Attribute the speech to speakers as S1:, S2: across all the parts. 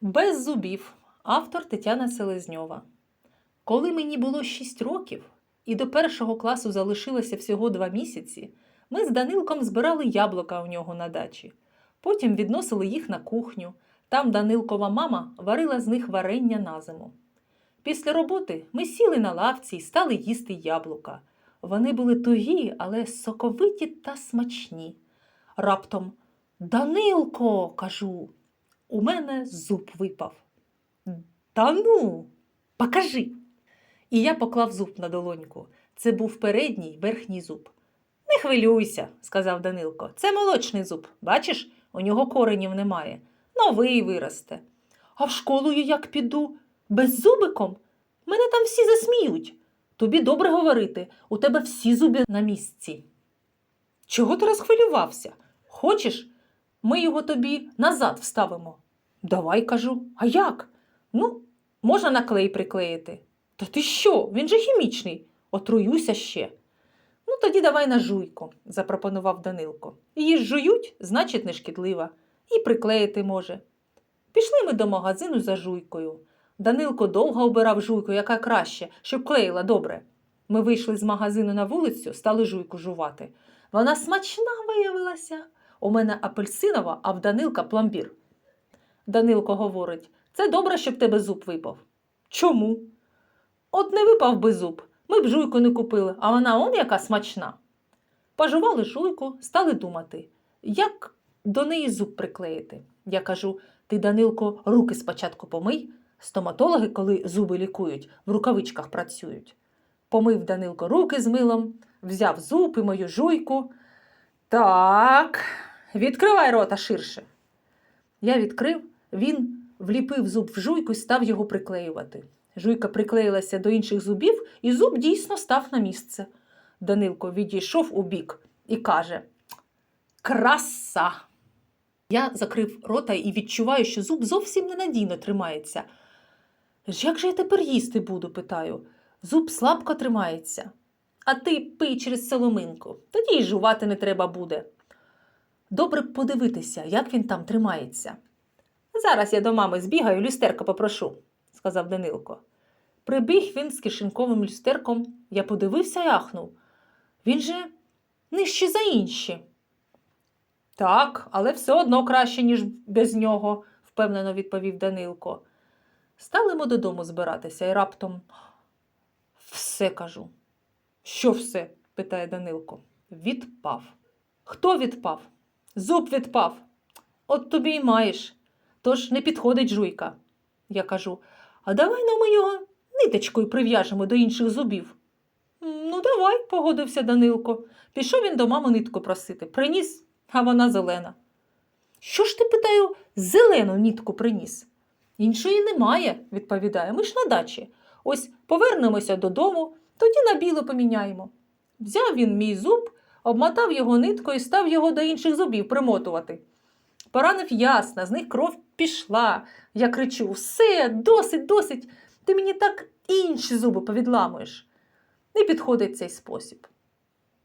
S1: Без зубів. Автор Тетяна Селезньова. Коли мені було 6 років і до першого класу залишилося всього 2 місяці, ми з Данилком збирали яблука у нього на дачі. Потім відносили їх на кухню. Там Данилкова мама варила з них варення на зиму. Після роботи ми сіли на лавці і стали їсти яблука. Вони були тугі, але соковиті та смачні. Раптом Данилко, кажу, у мене зуб випав. Та ну, покажи. І я поклав зуб на долоньку. Це був передній верхній зуб. Не хвилюйся, сказав Данилко. Це молочний зуб. Бачиш, у нього коренів немає. Новий виросте. А в школу я як піду? Без зубиком? Мене там всі засміють. Тобі добре говорити, у тебе всі зуби на місці. Чого ти розхвилювався? Хочеш, ми його тобі назад вставимо? Давай кажу. А як? Ну, можна на клей приклеїти. Та ти що? Він же хімічний. Отруюся ще. Ну, тоді давай на жуйку, запропонував Данилко. Її ж жують, значить, не шкідлива. І приклеїти може. Пішли ми до магазину за жуйкою. Данилко довго обирав жуйку, яка краще, щоб клеїла добре. Ми вийшли з магазину на вулицю, стали жуйку жувати. Вона смачна виявилася. У мене апельсинова, а в Данилка пломбір. Данилко говорить: це добре, щоб тебе зуб випав. Чому? От не випав би зуб. Ми б жуйку не купили, а вона он яка смачна. Пожували жуйку, стали думати, як до неї зуб приклеїти. Я кажу: ти, Данилко, руки спочатку помий. Стоматологи, коли зуби лікують, в рукавичках працюють. Помив Данилко руки з милом, взяв зуб і мою жуйку. Так, відкривай рота ширше. Я відкрив, він вліпив зуб в жуйку і став його приклеювати. Жуйка приклеїлася до інших зубів, і зуб дійсно став на місце. Данилко відійшов у бік і каже: Краса! Я закрив рота і відчуваю, що зуб зовсім ненадійно тримається. Як же я тепер їсти буду? питаю. Зуб слабко тримається. А ти пий через соломинку, тоді й жувати не треба буде. Добре б подивитися, як він там тримається. Зараз я до мами збігаю, люстерко попрошу, сказав Данилко. Прибіг він з кишеньковим люстерком. Я подивився і ахнув. Він же нижче за інші. Так, але все одно краще, ніж без нього, впевнено відповів Данилко. Стали ми додому збиратися і раптом все кажу. Що все? питає Данилко. Відпав. Хто відпав? Зуб відпав. От тобі й маєш. Тож не підходить жуйка. Я кажу, а давай ну ми його ниточкою прив'яжемо до інших зубів. Ну, давай, погодився Данилко. Пішов він до мами нитку просити. Приніс, а вона зелена. Що ж ти, питаю, зелену нитку приніс? Іншої немає, відповідає. Ми ж на дачі. Ось повернемося додому, тоді на біло поміняємо. Взяв він мій зуб, обмотав його ниткою і став його до інших зубів примотувати. Поранив ясно, з них кров пішла. Я кричу: все, досить, досить, ти мені так інші зуби повідламуєш. Не підходить цей спосіб.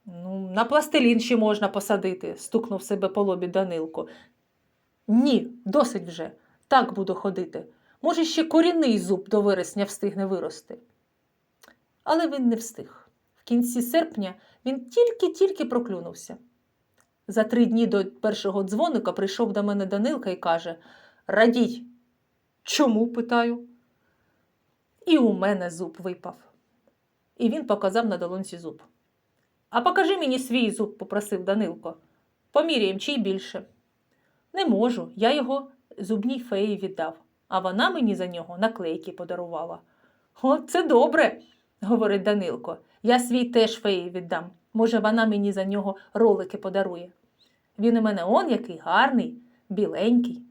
S1: Ну, на пластилін ще можна посадити, стукнув себе по лобі Данилко. Ні, досить вже. Так буду ходити. Може, ще корінний зуб до вересня встигне вирости. Але він не встиг. В кінці серпня він тільки-тільки проклюнувся. За три дні до першого дзвоника прийшов до мене Данилка і каже: Радій. Чому? питаю. І у мене зуб випав. І він показав на долонці зуб. А покажи мені свій зуб, попросив Данилко. Поміряєм, чий більше. Не можу, я його зубній феї віддав, а вона мені за нього наклейки подарувала. О, це добре, говорить Данилко. Я свій теж феї віддам. Може, вона мені за нього ролики подарує. Він у мене он який гарний, біленький.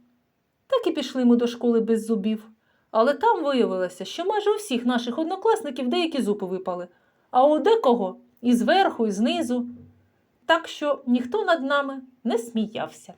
S1: Так і пішли ми до школи без зубів. Але там виявилося, що майже у всіх наших однокласників деякі зуби випали, а у декого і зверху, і знизу. Так що ніхто над нами не сміявся.